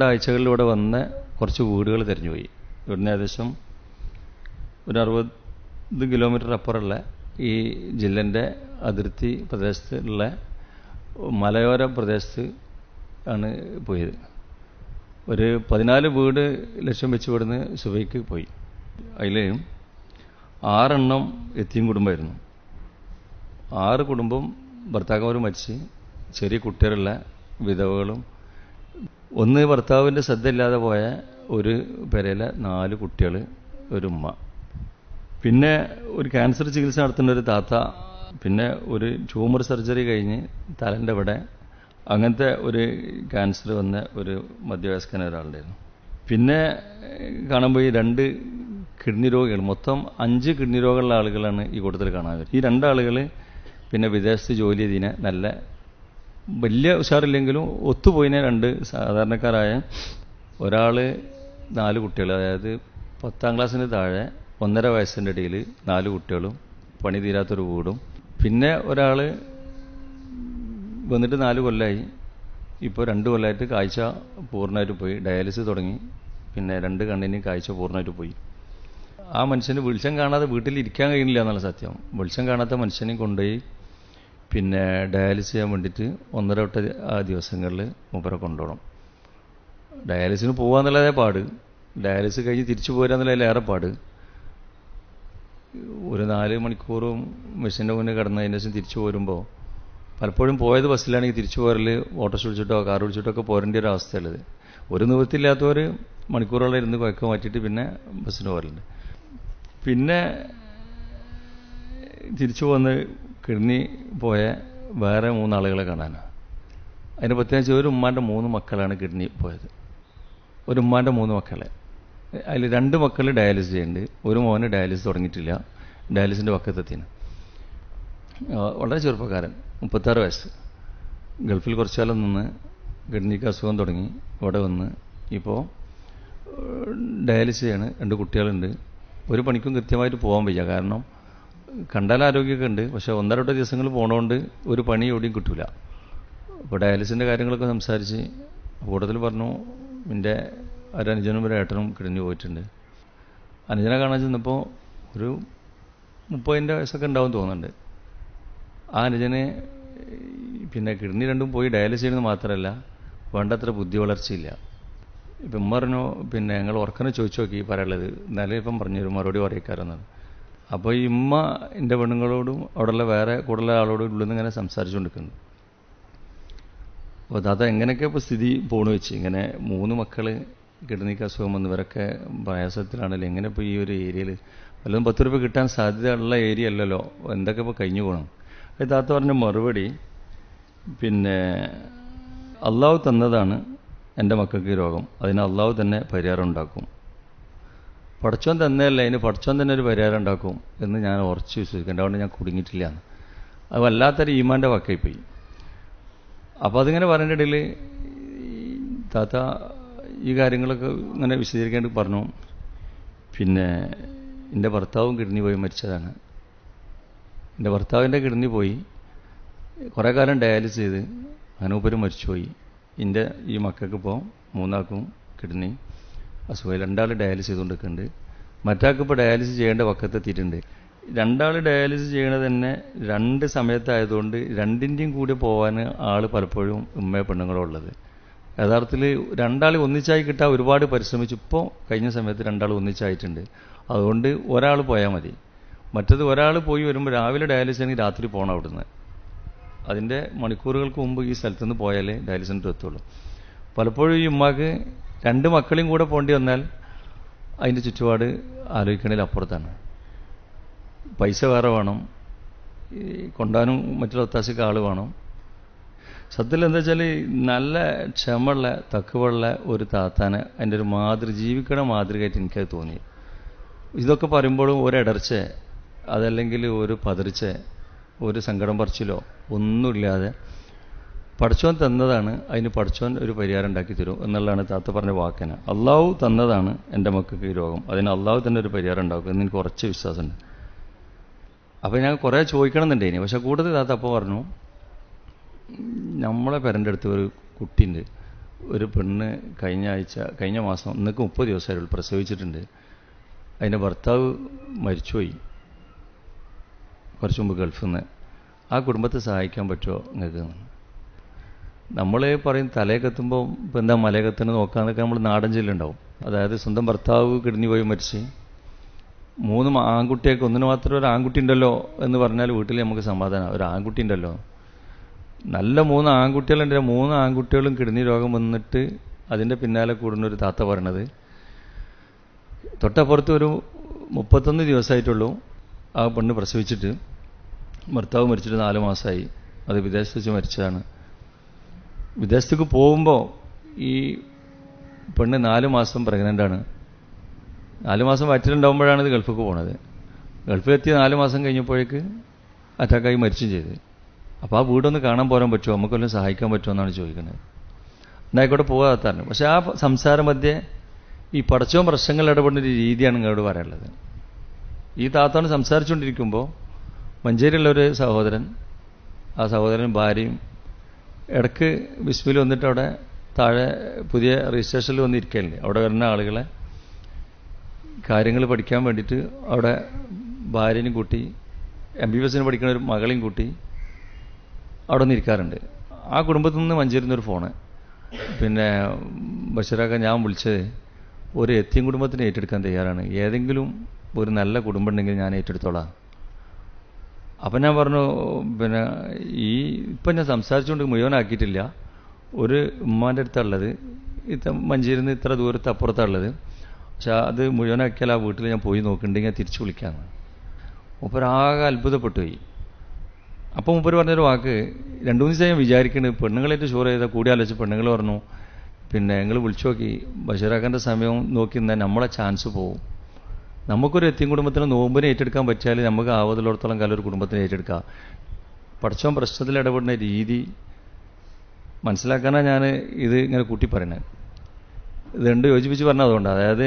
രണ്ടാഴ്ചകളിലൂടെ വന്ന കുറച്ച് വീടുകൾ തിരഞ്ഞുപോയി. ഇവിടുന്ന് ഏകദേശം ഒരു അറുപത് കിലോമീറ്റർ അപ്പുറമുള്ള ഈ ജില്ലന്റെ അതിർത്തി പ്രദേശത്തുള്ള മലയോര പ്രദേശത്ത് ആണ് പോയത്. ഒരു പതിനാല് വീട് ലക്ഷ്യം വെച്ച് ഇവിടുന്ന് സുബൈക്ക് പോയി. അതിൽ ആറെണ്ണം എത്തിയും കുടുംബമായിരുന്നു. ആറ് കുടുംബം ഭർത്താക്കന്മാർ മരിച്ച് ചെറിയ കുട്ടികളുള്ള വിധവകളും ഒന്ന് ഭർത്താവിന്റെ ശ്രദ്ധയില്ലാതെ പോയ ഒരു പെരയിലെ നാല് കുട്ടികൾ ഒരു ഉമ്മ. പിന്നെ ഒരു ക്യാൻസർ ചികിത്സ നടത്തുന്ന ഒരു താത്ത പിന്നെ ഒരു ട്യൂമർ സർജറി കഴിഞ്ഞ് തലന്റെ ഇവിടെ അങ്ങനത്തെ ഒരു ക്യാൻസർ വന്ന ഒരു മധ്യവയസ്കന ഒരാളുണ്ടായിരുന്നു. പിന്നെ കാണുമ്പോൾ ഈ രണ്ട് കിഡ്നി രോഗികൾ മൊത്തം അഞ്ച് കിഡ്നി രോഗമുള്ള ആളുകളാണ് ഈ കൂട്ടത്തിൽ കാണാൻ ഈ രണ്ടാളുകൾ പിന്നെ വിദേശത്ത് ജോലി ചെയ്തതിനെ നല്ല വലിയ ഉഷാറില്ലെങ്കിലും ഒത്തുപോയിനെ രണ്ട് സാധാരണക്കാരായ ഒരാൾ നാല് കുട്ടികൾ അതായത് പത്താം ക്ലാസ്സിന് താഴെ ഒന്നര വയസ്സിന്റെ ഇടയിൽ നാല് കുട്ടികളും പണി തീരാത്തൊരു വീടും. പിന്നെ ഒരാൾ വന്നിട്ട് നാല് കൊല്ലമായി ഇപ്പോൾ രണ്ട് കൊല്ലമായിട്ട് കാഴ്ച പൂർണമായിട്ട് പോയി. ഡയാലിസിസ് തുടങ്ങി. പിന്നെ രണ്ട് കണ്ണിന് കാഴ്ച പൂർണമായിട്ട് പോയി. ആ മനുഷ്യന് വെളിച്ചം കാണാതെ വീട്ടിൽ ഇരിക്കാൻ കഴിയുന്നില്ല എന്നുള്ള സത്യം. വെളിച്ചം കാണാത്ത മനുഷ്യനെ കൊണ്ടുപോയി പിന്നെ ഡയാലിസിസ് ചെയ്യാൻ വേണ്ടിയിട്ട് ഒന്നര വട്ട ആ ദിവസങ്ങളിൽ മൂപ്പരെ കൊണ്ടുപോകണം. ഡയാലിസിന് പോകാന്നുള്ളതേ പാട്. ഡയാലിസ് കഴിഞ്ഞ് തിരിച്ചു പോരാന്നുള്ളതിലേറെ പാട്. ഒരു നാല് മണിക്കൂറും മെഷീന്റെ മുന്നിൽ കിടന്നതിന് ശേഷം തിരിച്ചു പോരുമ്പോൾ പലപ്പോഴും പോയത് ബസ്സിലാണെങ്കിൽ തിരിച്ചു പോരൽ ഓട്ടോ വിളിച്ചിട്ടോ കാർ വിളിച്ചിട്ടോ ഒക്കെ പോരേണ്ട ഒരു അവസ്ഥയുള്ളത് ഒരു നിവൃത്തിയില്ലാത്തവർ മണിക്കൂറോളം ഇരുന്ന് കുഴക്കം മാറ്റിയിട്ട് പിന്നെ ബസ്സിന് പോരലുണ്ട്. പിന്നെ തിരിച്ചു വന്ന് കിടന്നി പോയ വേറെ മൂന്നാളുകളെ കാണാനാണ് അതിന് പ്രത്യേകിച്ച് ഒരു ഉമ്മാന്റെ മൂന്ന് മക്കളാണ് കിഡ്നി പോയത്. ഒരു ഉമ്മാന്റെ മൂന്ന് മക്കളെ. അതിൽ രണ്ട് മക്കൾ ഡയാലിസിസ് ചെയ്യുന്നുണ്ട്. ഒരു മോന് ഡയാലിസിസ് തുടങ്ങിയിട്ടില്ല. ഡയാലിസിന്റെ പക്കത്തെത്തിന് വളരെ ചെറുപ്പക്കാരൻ മുപ്പത്താറ് വയസ്സ്. ഗൾഫിൽ കുറച്ചാലം നിന്ന് കിഡ്നിക്ക് അസുഖം തുടങ്ങി. ഇവിടെ വന്ന് ഇപ്പോൾ ഡയാലിസിസ് ചെയ്യാണ്. രണ്ട് കുട്ടികളുണ്ട്. ഒരു പണിക്കും കൃത്യമായിട്ട് പോകാൻ വയ്യ. കാരണം കണ്ടാൽ ആരോഗ്യമൊക്കെ ഉണ്ട്. പക്ഷേ ഒന്നരട്ട ദിവസങ്ങൾ പോണോണ്ട് ഒരു പണി എവിടെയും കിട്ടൂല. അപ്പോൾ ഡയാലിസിന്റെ കാര്യങ്ങളൊക്കെ സംസാരിച്ച് കൂട്ടത്തിൽ പറഞ്ഞു എന്റെ ഒരു അനുജനും ഒരു ഏട്ടനും കിടഞ്ഞു പോയിട്ടുണ്ട്. അനുജനെ കാണാൻ ചെന്നപ്പോൾ ഒരു മുപ്പതിന്റെ വയസ്സൊക്കെ ഉണ്ടാവും തോന്നുന്നുണ്ട്. ആ അനുജനെ പിന്നെ കിഡ്നി രണ്ടും പോയി ഡയാലിസ് ചെയ്യുന്നത് മാത്രമല്ല വേണ്ടത്ര ബുദ്ധി വളർച്ചയില്ല. ഇപ്പം പറഞ്ഞു പിന്നെ ഞങ്ങൾ ഉറക്കനെ ചോദിച്ചു നോക്കി പറയാനുള്ളത്. നിലയിപ്പം ഇപ്പം പറഞ്ഞൊരു മറുപടി പറയിക്കാരെന്നാണ് അപ്പോൾ ഈ ഉമ്മ എന്റെ പെണ്ണുങ്ങളോടും അവിടെയുള്ള വേറെ കൂടുതലുള്ള ആളോടും ഉള്ളിൽ നിന്ന് ഇങ്ങനെ സംസാരിച്ചുകൊണ്ടിരിക്കുന്നു. അപ്പോൾ താത്ത എങ്ങനെയൊക്കെ ഇപ്പോൾ സ്ഥിതി പോണു വെച്ച്? ഇങ്ങനെ മൂന്ന് മക്കൾ കിഡ്നിക്ക് അസുഖം വന്നവരൊക്കെ പ്രയാസത്തിലാണല്ലോ എങ്ങനെ ഇപ്പോൾ ഈ ഒരു ഏരിയയിൽ വല്ലതും പത്ത് രൂപ കിട്ടാൻ സാധ്യതയുള്ള ഏരിയ അല്ലല്ലോ. എന്തൊക്കെ ഇപ്പോൾ കഴിഞ്ഞു പോകണം താത്ത പറഞ്ഞ മറുപടി പിന്നെ അള്ളാഹു തന്നതാണ് എന്റെ മക്കൾക്ക് രോഗം. അതിന് അള്ളാഹു തന്നെ പരിഹാരം ഉണ്ടാക്കും. പഠിച്ചോൻ തന്നെയല്ല ഇനി പഠിച്ചോൻ തന്നെ ഒരു പരിഹാരം ഉണ്ടാക്കും എന്ന് ഞാൻ ഉറച്ച് വിശ്വസിക്കും. അതുകൊണ്ട് ഞാൻ കുടുങ്ങിയിട്ടില്ല എന്ന്. അത് വല്ലാത്തൊരു ഈമാന്റെ വക്കായിപ്പോയി. അപ്പോൾ അതിങ്ങനെ പറയുന്ന ഇടയിൽ താത്ത ഈ കാര്യങ്ങളൊക്കെ ഇങ്ങനെ വിശദീകരിക്കേണ്ടി പറഞ്ഞു. പിന്നെ എന്റെ ഭർത്താവും കിഡ്നി പോയി മരിച്ചതാണ്. എന്റെ ഭർത്താവിന്റെ കിഡ്നി പോയി. കുറേ കാലം ഡയാലിസ് ചെയ്ത്. അനൂപരും മരിച്ചുപോയി. എന്റെ ഈ മക്കൾക്ക് ഇപ്പോൾ മൂന്നാൾക്കും കിഡ്നി. അസുഖം. രണ്ടാൾ ഡയാലിസ് ചെയ്തുകൊണ്ടിരിക്കുന്നുണ്ട്. മറ്റാൾക്ക് ഇപ്പോൾ ഡയാലിസിസ് ചെയ്യേണ്ട വക്കത്തെത്തിയിട്ടുണ്ട് രണ്ടാൾ ഡയാലിസിസ് ചെയ്യണത് തന്നെ രണ്ട് സമയത്തായതുകൊണ്ട് രണ്ടിന്റെയും കൂടി പോകാൻ ആൾ പലപ്പോഴും ഉമ്മ പെണ്ണുങ്ങളോ ഉള്ളത്. യഥാർത്ഥത്തിൽ രണ്ടാൾ ഒന്നിച്ചായി കിട്ടാൻ ഒരുപാട് പരിശ്രമിച്ചു. ഇപ്പോൾ കഴിഞ്ഞ സമയത്ത് രണ്ടാൾ ഒന്നിച്ചായിട്ടുണ്ട്. അതുകൊണ്ട് ഒരാൾ പോയാൽ മതി. മറ്റത് ഒരാൾ പോയി വരുമ്പോൾ രാവിലെ ഡയാലിസിസ് ആണെങ്കിൽ രാത്രി പോകണം അവിടുന്ന്. അതിന്റെ മണിക്കൂറുകൾക്ക് മുമ്പ് ഈ സ്ഥലത്തുനിന്ന് പോയാലേ ഡയാലിസിന്റെ എത്തുള്ളൂ. പലപ്പോഴും ഈ ഉമ്മാക്ക് രണ്ട് മക്കളെയും കൂടെ പോണ്ടി വന്നാൽ അതിന്റെ ചുറ്റുപാട് ആലോചിക്കണേൽ അപ്പുറത്താണ്. പൈസ വേറെ വേണം. കൊണ്ടാനും മറ്റുള്ള ഒത്താശയ്ക്ക് ആൾ വേണം. സത്യത്തിൽ എന്താ വെച്ചാൽ നല്ല ക്ഷമയുള്ള തക്കുവുള്ള ഒരു താത്താനെ അതിന്റെ ഒരു മാതൃ ജീവിക്കണ മാതൃകയായിട്ട് എനിക്കത് തോന്നി. ഇതൊക്കെ പറയുമ്പോഴും ഒരിടർച്ച അതല്ലെങ്കിൽ ഒരു പതിർച്ച ഒരു സങ്കടം പറിച്ചിലോ ഒന്നുമില്ലാതെ പഠിച്ചോൻ തന്നതാണ് അതിന് പഠിച്ചോൻ ഒരു പരിഹാരം ഉണ്ടാക്കി തരും എന്നുള്ളതാണ് താത്ത പറഞ്ഞ വാക്കന. അള്ളാഹു തന്നതാണ് എന്റെ മക്കൾക്ക് ഈ രോഗം. അതിന് അള്ളാഹു തന്നെ ഒരു പരിഹാരം ഉണ്ടാക്കും എന്ന് എനിക്ക് കുറച്ച് വിശ്വാസമുണ്ട്. അപ്പോൾ ഞാൻ കുറേ ചോദിക്കണമെന്നുണ്ടേനി പക്ഷെ കൂടുതൽ താത്ത അപ്പോൾ പറഞ്ഞു നമ്മളെ പേരന്റെ അടുത്ത് ഒരു കുട്ടിയുണ്ട്. ഒരു പെണ്ണ് കഴിഞ്ഞ ആഴ്ച കഴിഞ്ഞ മാസം ഇന്നൊക്കെ മുപ്പത് ദിവസമായിട്ടുള്ളൂ പ്രസവിച്ചിട്ടുണ്ട്. അതിന്റെ ഭർത്താവ് മരിച്ചുപോയി. കുറച്ച് മുമ്പ് ഗൾഫിൽ നിന്ന്. ആ കുടുംബത്തെ സഹായിക്കാൻ പറ്റുമോ? നിങ്ങൾക്ക് നമ്മൾ പറയും തലയൊക്കെത്തുമ്പോൾ ഇപ്പം എന്താ മലയകത്തിന് നോക്കാന്നൊക്കെ നമ്മൾ നാടൻ ചെല്ലുണ്ടാവും. അതായത് സ്വന്തം ഭർത്താവ് കിടഞ്ഞു പോയി മരിച്ച്. മൂന്ന് ആൺകുട്ടിയൊക്കെ ഒന്നിന് മാത്രം ഒരു ആൺകുട്ടി ഉണ്ടല്ലോ എന്ന് പറഞ്ഞാൽ വീട്ടിൽ നമുക്ക് സമാധാനം. ഒരു ആൺകുട്ടി ഉണ്ടല്ലോ. നല്ല മൂന്ന് ആൺകുട്ടികളുണ്ട്. മൂന്ന് ആൺകുട്ടികളും കിഡ്നി രോഗം വന്നിട്ട് അതിന്റെ പിന്നാലെ കൂടുന്ന ഒരു താത്ത പറയണത്. തൊട്ടപ്പുറത്ത് ഒരു മുപ്പത്തൊന്ന് ദിവസമായിട്ടുള്ളൂ ആ പെണ്ണ് പ്രസവിച്ചിട്ട്. ഭർത്താവ് മരിച്ചിട്ട് നാല് മാസമായി അത് വിദേശത്ത് വെച്ച് മരിച്ചതാണ്. വിദേശത്തേക്ക് പോകുമ്പോൾ ഈ പെണ്ണ് നാല് മാസം പ്രഗ്നന്റാണ് നാല് മാസം വയറ്റിലുണ്ടാകുമ്പോഴാണ് ഇത് ഗൾഫിലേക്ക് പോണത്. ഗൾഫിൽ എത്തിയ നാല് മാസം കഴിഞ്ഞപ്പോഴേക്ക് അറ്റാക്കായി മരിച്ചും ചെയ്ത്. അപ്പോൾ ആ വീടൊന്ന് കാണാൻ പോരാൻ പറ്റുമോ? നമുക്കൊന്നും സഹായിക്കാൻ പറ്റുമോ എന്നാണ് ചോദിക്കുന്നത്. എന്നായിക്കോട്ടെ പോകാത്തതാണ്. പക്ഷെ ആ സംസാര മധ്യേ ഈ പടച്ചവും പ്രശ്നങ്ങൾ ഇടപെടുന്ന ഒരു രീതിയാണ് നിങ്ങളോട് പറയാനുള്ളത്. ഈ താത്താണ് സംസാരിച്ചുകൊണ്ടിരിക്കുമ്പോൾ മഞ്ചേരിയുള്ള ഒരു സഹോദരൻ ആ സഹോദരൻ ഭാര്യയും ഇടയ്ക്ക് ബിസ്മിൽ വന്നിട്ട് അവിടെ താഴെ പുതിയ രജിസ്ട്രേഷനിൽ വന്നിരിക്കല്ലേ അവിടെ വരുന്ന ആളുകളെ കാര്യങ്ങൾ പഠിക്കാൻ വേണ്ടിയിട്ട് അവിടെ ഭാര്യനും കൂട്ടി എം ബി ബി എസിന് പഠിക്കുന്ന ഒരു മകളെയും കൂട്ടി അവിടെ നിന്ന് ഇരിക്കാറുണ്ട് ആ കുടുംബത്തിൽ നിന്ന് മഞ്ചേരുന്നൊരു ഫോണ്. പിന്നെ ബഷീറാക്ക ഞാൻ വിളിച്ചത് ഒരു എത്തിയും കുടുംബത്തിന് ഏറ്റെടുക്കാൻ തയ്യാറാണ്. ഏതെങ്കിലും ഒരു നല്ല കുടുംബം ഉണ്ടെങ്കിൽ ഞാൻ ഏറ്റെടുത്തോളാം. അപ്പം ഞാൻ പറഞ്ഞു പിന്നെ ഈ ഇപ്പം ഞാൻ സംസാരിച്ചുകൊണ്ട് മുഴുവനാക്കിയിട്ടില്ല. ഒരു ഉമ്മാന്റെ അടുത്തുള്ളത് ഇത്ര മഞ്ചേരിന്ന് ഇത്ര ദൂരത്ത് അപ്പുറത്താണുള്ളത്. പക്ഷെ അത് മുഴുവനാക്കിയാൽ ആ വീട്ടിൽ ഞാൻ പോയി നോക്കുന്നുണ്ടെങ്കിൽ തിരിച്ചു വിളിക്കാമെന്ന്. മൂപ്പരാകെ അത്ഭുതപ്പെട്ടു പോയി. അപ്പം മുപ്പർ പറഞ്ഞൊരു വാക്ക് രണ്ടു മൂന്ന് ദിവസം ഞാൻ വിചാരിക്കുന്നത് പെണ്ണുങ്ങളായിട്ട് ഷുവർ ചെയ്താൽ കൂടി ആലോചിച്ച് പെണ്ണുങ്ങൾ പറഞ്ഞു. പിന്നെ ഞങ്ങൾ വിളിച്ചു നോക്കി ബഷീറാക്കാന്റെ സമയം നോക്കി നമ്മളെ ചാൻസ് പോവും. നമുക്കൊരു എത്തിയും കുടുംബത്തിന് നോമ്പിനെ ഏറ്റെടുക്കാൻ പറ്റിയാൽ നമുക്ക് ആവതിലോടത്തോളം കാലം ഒരു കുടുംബത്തിന് ഏറ്റെടുക്കാം. പഠിച്ചവൻ പ്രശ്നത്തിൽ ഇടപെടുന്ന രീതി മനസ്സിലാക്കാനാണ് ഞാൻ ഇത് ഇങ്ങനെ കൂട്ടി പറയുന്നത് ഇത് രണ്ട് യോജിപ്പിച്ച് പറഞ്ഞത് അതുകൊണ്ട്. അതായത്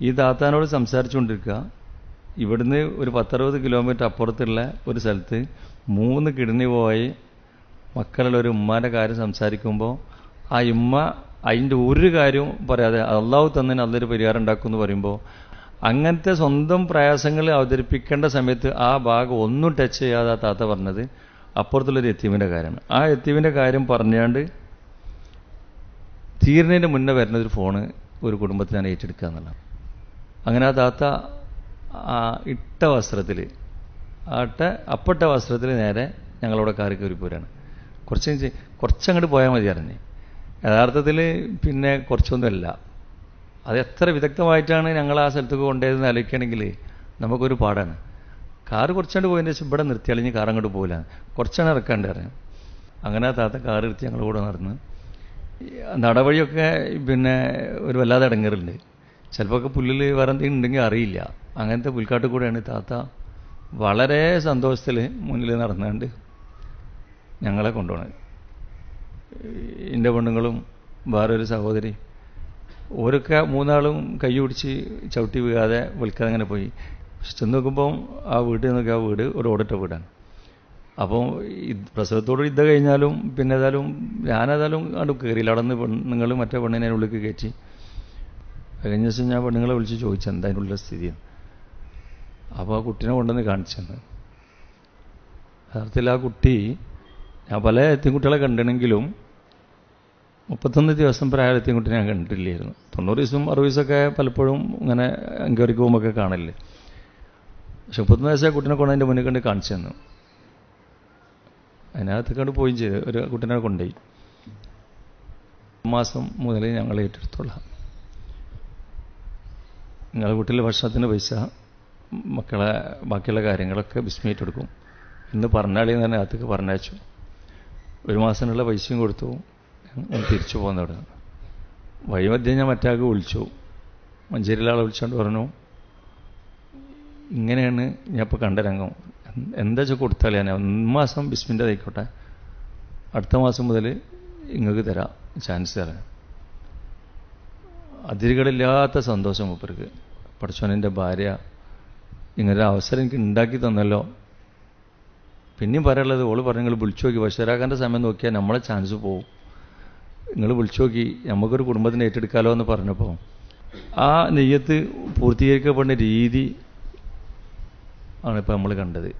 ഈ താത്താനോട് സംസാരിച്ചുകൊണ്ടിരിക്കുക. ഇവിടുന്ന് ഒരു പത്തറുപത് കിലോമീറ്റർ അപ്പുറത്തുള്ള ഒരു സ്ഥലത്ത് മൂന്ന് കിഡ്നി പോയി മക്കളുള്ള ഒരു ഉമ്മാന്റെ കാര്യം സംസാരിക്കുമ്പോൾ ആ ഉമ്മ അതിന്റെ ഒരു കാര്യവും പറയാതെ അള്ളാഹു തന്നതിന് നല്ലൊരു പരിഹാരം ഉണ്ടാക്കുമെന്ന് പറയുമ്പോൾ അങ്ങനത്തെ സ്വന്തം പ്രയാസങ്ങൾ അവതരിപ്പിക്കേണ്ട സമയത്ത് ആ ഭാഗം ഒന്നും ടച്ച് ചെയ്യാതെ ആ താത്ത പറഞ്ഞത് അപ്പുറത്തുള്ളൊരു എത്തീവിന്റെ കാര്യമാണ് ആ എത്തീവിന്റെ കാര്യം പറഞ്ഞാണ്ട് തീരുന്നതിന് മുന്നേ വരുന്നൊരു ഫോണ് ഒരു കുടുംബത്തിനാണ് ഏറ്റെടുക്കുക എന്നുള്ളത് അങ്ങനെ ആ താത്ത ഇട്ട വസ്ത്രത്തിൽ ആട്ട അപ്പട്ട വസ്ത്രത്തിൽ നേരെ ഞങ്ങളവിടെ കാറി കയറി പോരാണ്. കുറച്ച് കുറച്ചങ്ങോട്ട് പോയാൽ മതി അറിഞ്ഞ് യഥാർത്ഥത്തിൽ പിന്നെ കുറച്ചൊന്നുമല്ല. അത് എത്ര വിദഗ്ധമായിട്ടാണ് ഞങ്ങൾ ആ സ്ഥലത്തേക്ക് കൊണ്ടുപോയതെന്ന് ആലോചിക്കുകയാണെങ്കിൽ നമുക്കൊരു പാടാണ്. കാറ് കുറച്ചാണ്ട് പോയതിന് ശേഷം ഇവിടെ നിർത്തി അല്ലെങ്കിൽ കാർ അങ്ങോട്ട് പോകില്ല കുറച്ചാണ് ഇറക്കാണ്ട് അറിയാം അങ്ങനെ താത്ത കാർ എടുത്ത് ഞങ്ങൾ കൂടെ നടന്ന്. നടവഴിയൊക്കെ പിന്നെ ഒരു വല്ലാതെ ഇടങ്ങറുണ്ട് ചിലപ്പോൾ ഒക്കെ പുല്ലിൽ വേറെ എന്തെങ്കിലും ഉണ്ടെങ്കിൽ അറിയില്ല. അങ്ങനത്തെ പുൽക്കാട്ട് കൂടെയാണ് താത്ത വളരെ സന്തോഷത്തിൽ മുന്നിൽ നടന്നുകൊണ്ട് ഞങ്ങളെ കൊണ്ടുപോണത്. എന്റെ പെണ്ണുങ്ങളും വേറൊരു സഹോദരി ഓരൊക്കെ മൂന്നാളും കൈ പിടിച്ച് ചവിട്ടി വീഴാതെ വിൽക്കാതെ അങ്ങനെ പോയി. ചെന്ന് നോക്കുമ്പോൾ ആ വീട്ടിൽ നിന്നൊക്കെ ആ വീട് ഒരു ഓടിട്ട വീടാണ്. അപ്പോൾ പ്രസവത്തോട് യുദ്ധ കഴിഞ്ഞാലും പിന്നെ ഏതായാലും ഞാനേതായാലും അവിടെ കയറിയില്ല അവിടെ നിന്ന് പെണ്ണുങ്ങൾ മറ്റേ പെണ്ണിനെ ഉള്ളിൽ കയറ്റി. കഴിഞ്ഞ ദിവസം ഞാൻ പെണ്ണുങ്ങളെ വിളിച്ച് ചോദിച്ചു എന്താ അതിനുള്ള സ്ഥിതി അപ്പോൾ ആ കുട്ടീനെ കൊണ്ടുവന്ന് കാണിച്ചെന്ന് യഥാർത്ഥത്തിൽ ആ കുട്ടി ഞാൻ പല എത്തിൻകുട്ടികളെ കണ്ടിണെങ്കിലും മുപ്പത്തൊന്ന് ദിവസം പ്രായത്തെയും കൂട്ടി ഞാൻ കണ്ടിട്ടില്ലായിരുന്നു. തൊണ്ണൂറ് ദിവസം അറുപത് ദിവസമൊക്കെ പലപ്പോഴും ഇങ്ങനെ എൻക്വയറിക്ക് പോകുമ്പോൾ കാണില്ലേ? പക്ഷെ മുപ്പത്തൊന്ന് വയസ്സായ കുട്ടീനെ കൊണ്ട് അതിന്റെ മുന്നിൽ കണ്ട് കാണിച്ചു തന്നു. അതിനകത്ത് കണ്ട് പോയും ചെയ്ത്. ഒരു കുട്ടീനെ കൊണ്ടുപോയി. മാസം മുതൽ ഞങ്ങൾ ഏറ്റെടുത്തോളാം നിങ്ങളെ കുട്ടിയിലെ ഭക്ഷണത്തിന് പൈസ മക്കളെ ബാക്കിയുള്ള കാര്യങ്ങളൊക്കെ ബിസ്മേറ്റെടുക്കും ഇന്ന് പറഞ്ഞാളിന്ന് തന്നെ അകത്തേക്ക് പറഞ്ഞയച്ചു. ഒരു മാസത്തിനുള്ള പൈസയും കൊടുത്തു. തിരിച്ചു പോകുന്നവിടെ വഴിമധ്യം ഞാൻ മറ്റാൾക്ക് വിളിച്ചു. മഞ്ചേരിയിലെ ആളെ വിളിച്ചുകൊണ്ട് പറഞ്ഞു ഇങ്ങനെയാണ് ഞാൻ ഇപ്പോൾ കണ്ട രംഗം. എന്താ വെച്ചാൽ കൊടുത്താൽ ഞാൻ ഒന്ന് മാസം ബിസ്മിന്റെ ആയിക്കോട്ടെ. അടുത്ത മാസം മുതൽ നിങ്ങൾക്ക് തരാം ചാൻസ് തരാം. അതിരുകളില്ലാത്ത സന്തോഷം മൂപ്പർക്ക്. പഠിച്ചോനെന്റെ ഭാര്യ ഇങ്ങനൊരു അവസരം എനിക്ക് ഉണ്ടാക്കി തന്നല്ലോ. പിന്നെയും പറയാനുള്ളത് ഓൾ പറഞ്ഞു നിങ്ങൾ വിളിച്ചു നോക്കി. ബഷീറാക്കാന്റെ സമയം നോക്കിയാൽ നമ്മളെ ചാൻസ് പോവും. നിങ്ങൾ വിളിച്ചു നോക്കി നമുക്കൊരു കുടുംബത്തിന് ഏറ്റെടുക്കാലോ എന്ന് പറഞ്ഞപ്പോൾ ആ നെയ്യത്ത് പൂർത്തീകരിക്കപ്പെടുന്ന രീതി ആണ് ഇപ്പോൾ നമ്മൾ കണ്ടത്.